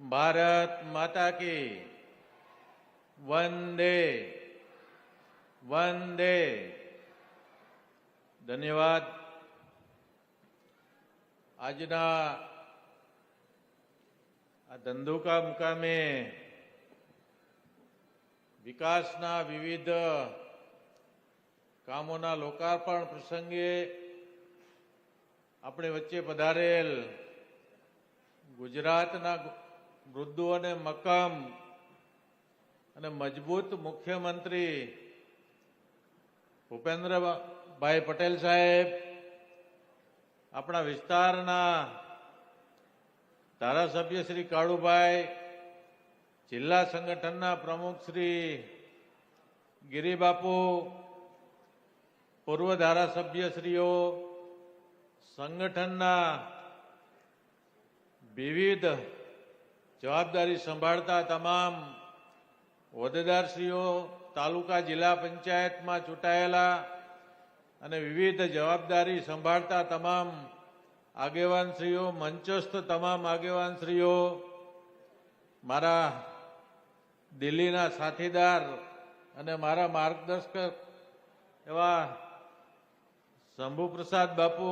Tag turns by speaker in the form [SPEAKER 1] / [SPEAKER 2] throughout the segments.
[SPEAKER 1] ભારત માતા કી. વંદે. વંદે. ધન્યવાદ. આજના આ ધંધુકા મુકામે વિકાસના વિવિધ કામોના લોકાર્પણ પ્રસંગે આપણે વચ્ચે પધારેલ ગુજરાતના મૃદુ અને મક્કમ અને મજબૂત મુખ્યમંત્રી ભૂપેન્દ્રભાઈ પટેલ સાહેબ આપણા વિસ્તારના ધારાસભ્ય શ્રી કાળુભાઈ, જિલ્લા સંગઠનના પ્રમુખ શ્રી ગિરિબાપુ, પૂર્વ ધારાસભ્યશ્રીઓ, સંગઠનના વિવિધ જવાબદારી સંભાળતા તમામ હોદ્દેદારશ્રીઓ, તાલુકા જિલ્લા પંચાયતમાં ચૂંટાયેલા અને વિવિધ જવાબદારી સંભાળતા તમામ આગેવાનશ્રીઓ, મંચસ્થ તમામ આગેવાનશ્રીઓ, મારા દિલ્હીના સાથીદાર અને મારા માર્ગદર્શક એવા શંભુપ્રસાદ બાપુ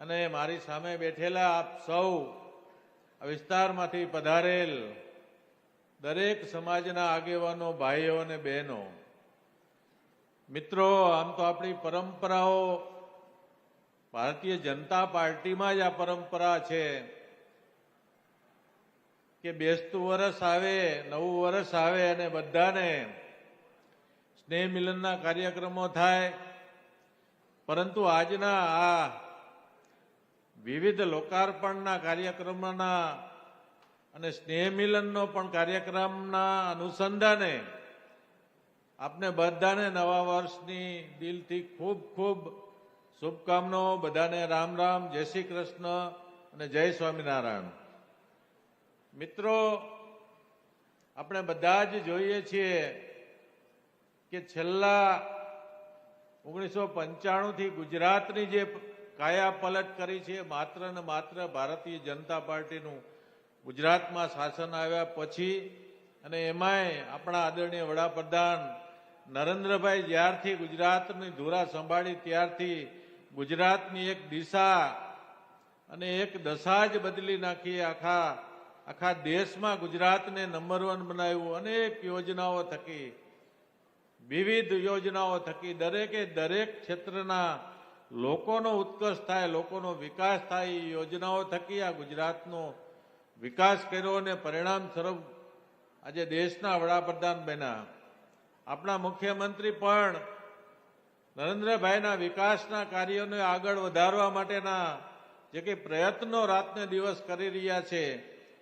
[SPEAKER 1] અને મારી સામે બેઠેલા આપ સૌ આ વિસ્તારમાંથી પધારેલ દરેક સમાજના આગેવાનો, ભાઈઓ અને બહેનો, મિત્રો, આમ તો આપણી પરંપરાઓ ભારતીય જનતા પાર્ટીમાં જ આ પરંપરા છે કે બેસતું વરસ આવે, નવું વરસ આવે અને બધાને સ્નેહ મિલનના કાર્યક્રમો થાય. પરંતુ આજના આ વિવિધ લોકાર્પણના કાર્યક્રમોના અને સ્નેહ મિલનનો પણ કાર્યક્રમના અનુસંધાને આપને બધાને નવા વર્ષની દિલથી ખૂબ ખૂબ શુભકામનાઓ બધાને રામ રામ, જય શ્રી કૃષ્ણ અને જય સ્વામિનારાયણ. મિત્રો, આપણે બધા જ જોઈએ છીએ કે છેલ્લા ઓગણીસો પંચાણુંથી ગુજરાતની જે કાયા પલટ કરી છે. માત્ર ને માત્ર ભારતીય જનતા પાર્ટીનું ગુજરાતમાં શાસન આવ્યા પછી અને એમાંય આપણા આદરણીય વડાપ્રધાન નરેન્દ્રભાઈ જ્યારથી ગુજરાતની ધુરા સંભાળી ત્યારથી ગુજરાતની એક દિશા અને એક દશા જ બદલી નાખી આખા આખા દેશમાં ગુજરાતને નંબર વન બનાવ્યું. અનેક યોજનાઓ થકી, વિવિધ યોજનાઓ થકી દરેકે દરેક ક્ષેત્રના લોકોનો ઉત્કર્ષ થાય, લોકોનો વિકાસ થાય એ યોજનાઓ થકી આ ગુજરાતનો વિકાસ કર્યો અને પરિણામ સ્વરૂપ આજે દેશના વડાપ્રધાન બન્યા. આપણા મુખ્યમંત્રી પણ નરેન્દ્રભાઈના વિકાસના કાર્યોને આગળ વધારવા માટેના જે કંઈ પ્રયત્નો રાતને દિવસ કરી રહ્યા છે,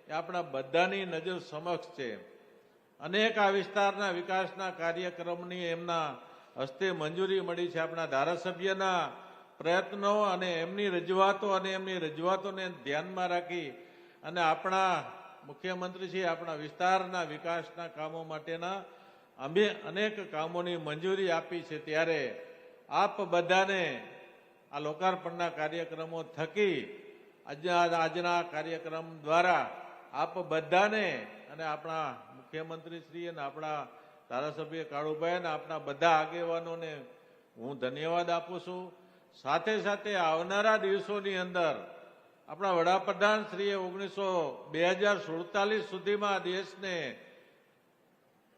[SPEAKER 1] એ આપણા બધાની નજર સમક્ષ છે. અનેક આ વિસ્તારના વિકાસના કાર્યક્રમની એમના હસ્તે મંજૂરી મળી છે. આપણા ધારાસભ્યના પ્રયત્નો અને એમની રજૂઆતો અને એમની રજૂઆતોને ધ્યાનમાં રાખી અને આપણા મુખ્યમંત્રી છે આપણા વિસ્તારના વિકાસના કામો માટેના અમે અનેક કામોની મંજૂરી આપી છે ત્યારે આપ બધાને આ લોકાર્પણના કાર્યક્રમો થકી આજના કાર્યક્રમ દ્વારા આપ બધાને અને આપણા મુખ્યમંત્રી શ્રી અને આપણા ધારાસભ્ય કાળુભાઈ અને આપણા બધા આગેવાનોને હું ધન્યવાદ આપું છું. સાથે સાથે આવનારા દિવસોની અંદર આપણા વડાપ્રધાન શ્રીએ ઓગણીસો બે હજાર સુડતાલીસ સુધીમાં દેશને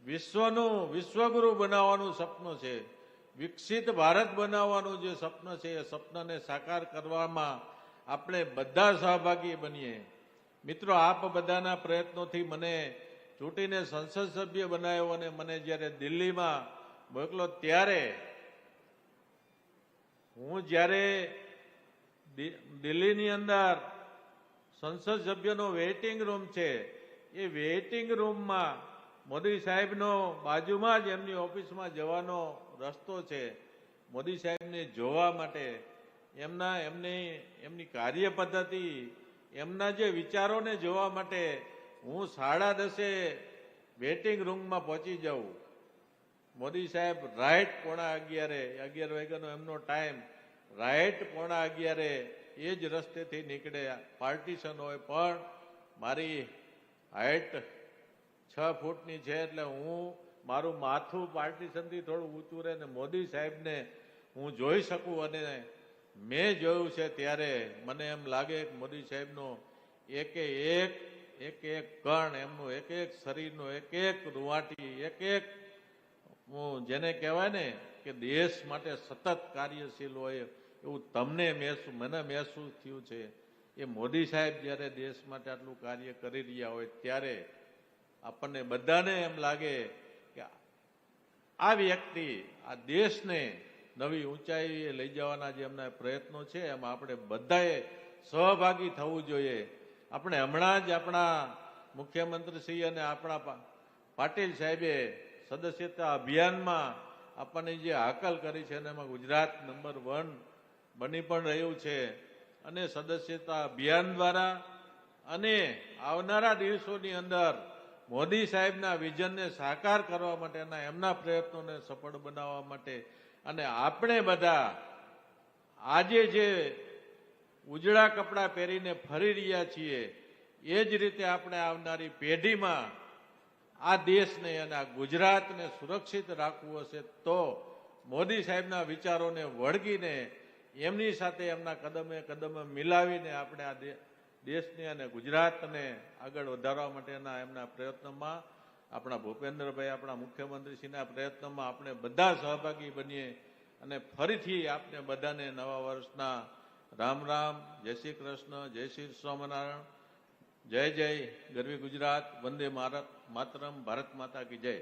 [SPEAKER 1] વિશ્વનું વિશ્વગુરુ બનાવવાનું સપનું છે, વિકસિત ભારત બનાવવાનું જે સપનું છે એ સપનાને સાકાર કરવામાં આપણે બધા સહભાગી બનીએ. મિત્રો, આપ બધાના પ્રયત્નોથી મને ચૂંટીને સંસદ સભ્ય બનાવ્યો અને મને જ્યારે દિલ્હીમાં મોકલો ત્યારે હું જ્યારે દિલ્હીની અંદર સંસદ સભ્યનો વેઇટિંગ રૂમ છે, એ વેઇટિંગ રૂમમાં મોદી સાહેબનો બાજુમાં જ એમની ઓફિસમાં જવાનો રસ્તો છે, મોદી સાહેબને જોવા માટે એમના, એમની એમની કાર્ય પદ્ધતિ, એમના જે વિચારોને જોવા માટે હું સાડા દસે વેટિંગ રૂમમાં પહોંચી જાઉં. મોદી સાહેબ રાઈટ પોણા અગિયારે, અગિયાર વાગ્યાનો એમનો ટાઈમ રાઈટ પોણા અગિયારે એ જ રસ્તેથી નીકળે પાર્ટીશન હોય, પણ મારી હાઈટ છ ફૂટની છે એટલે હું મારું માથું પાર્ટીશનથી થોડું ઊંચું રહે ને મોદી સાહેબને હું જોઈ શકું અને મેં જોયું છે ત્યારે મને એમ લાગે કે મોદી સાહેબનો એકે એક એક એક કણ, એમનું એક એક શરીરનું એક એક રૂવાટી, એક એક જેને કહેવાય ને કે દેશ માટે સતત કાર્યશીલ હોય, એવું તમને મહેસૂસ મને મહેસૂસ થયું છે. એ મોદી સાહેબ જ્યારે દેશ માટે આટલું કાર્ય કરી રહ્યા હોય, ત્યારે આપણને બધાને એમ લાગે કે આ વ્યક્તિ, આ દેશને નવી ઊંચાઈએ લઈ જવાના જે એમના પ્રયત્નો છે, એમાં આપણે બધાએ સહભાગી થવું જોઈએ. આપણે હમણાં જ આપણા મુખ્યમંત્રી શ્રી અને આપણા પાટીલ સાહેબે સદસ્યતા અભિયાનમાં આપણને જે હાકલ કરી છે અને એમાં ગુજરાત નંબર વન બની પણ રહ્યું છે. અને સદસ્યતા અભિયાન દ્વારા અને આવનારા દિવસોની અંદર મોદી સાહેબના વિઝનને સાકાર કરવા માટેના એમના પ્રયત્નોને સફળ બનાવવા માટે અને આપણે બધા આજે જે ઉજળા કપડાં પહેરીને ફરી રહ્યા છીએ, એ જ રીતે આપણે આવનારી પેઢીમાં આ દેશને અને આ ગુજરાતને સુરક્ષિત રાખવું હશે તો મોદી સાહેબના વિચારોને વળગીને એમની સાથે એમના કદમે કદમે મિલાવીને આપણે આ દેશને અને ગુજરાતને આગળ વધારવા માટેના એમના પ્રયત્નોમાં આપણા ભૂપેન્દ્રભાઈ, આપણા મુખ્યમંત્રીશ્રીના પ્રયત્નોમાં આપણે બધા સહભાગી બનીએ અને ફરીથી આપને બધાને નવા વર્ષના રામ રામ, જય શ્રી કૃષ્ણ, જય શ્રી સ્વામિનારાયણ. જય જય ગરવી ગુજરાત વંદે ભારત માતરમ ભારત માતા કી જય.